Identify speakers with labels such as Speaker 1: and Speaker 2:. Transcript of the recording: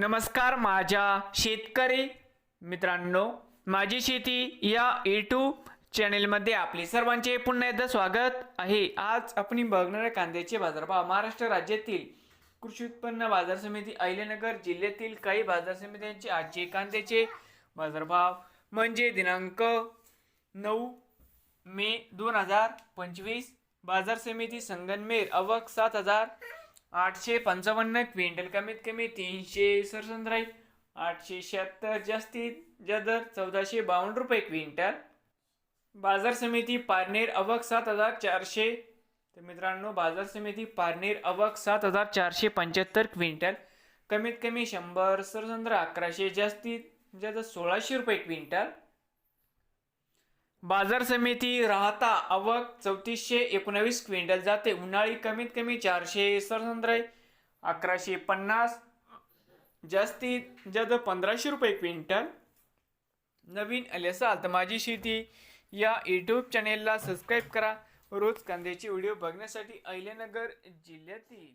Speaker 1: नमस्कार माझ्या शेतकरी मित्रांनो. माझी शेती या यूट्यूब चॅनेलमध्ये आपले सर्वांचे पुन्हा एकदा स्वागत आहे. आज आपण बघणार आहे कांद्याचे बाजारभाव. महाराष्ट्र राज्यातील कृषी उत्पन्न बाजार समिती अहिल्यानगर जिल्ह्यातील काही बाजार समित्यांचे आजचे कांद्याचे बाजारभाव म्हणजे दिनांक नऊ मे दोन हजार पंचवीस. बाजार समिती संगनमेर अवक सात हजार आठशे पंचावन्न क्विंटल कमीत कमी तीनशे सरसंद्राई आठशे शहात्तर जास्तीत जदर चौदाशे बावन्न रुपये क्विंटल. बाजार समिती पारनेर अवक सात हजार चारशे. तर मित्रांनो बाजार समिती पारनेर अवक सात हजार चारशे पंच्याहत्तर क्विंटल. कमीत कमी शंभर सरसंद्रा अकराशे जास्तीत जास्त सोळाशे रुपये क्विंटल. बाजार समिती राहता आवक चौतीसशे एकोणावीस क्विंटल जाते. उन्हाळी कमीत कमी चारशे सरसंद्राई अकराशे पन्नास जास्तीत जास्त पंधराशे रुपये क्विंटल. नवीन आले असाल तर माझी शेती या यूट्यूब चॅनेलला सबस्क्राईब करा. रोज कांद्याचे व्हिडिओ बघण्यासाठी अहिल्यानगर जिल्ह्यातील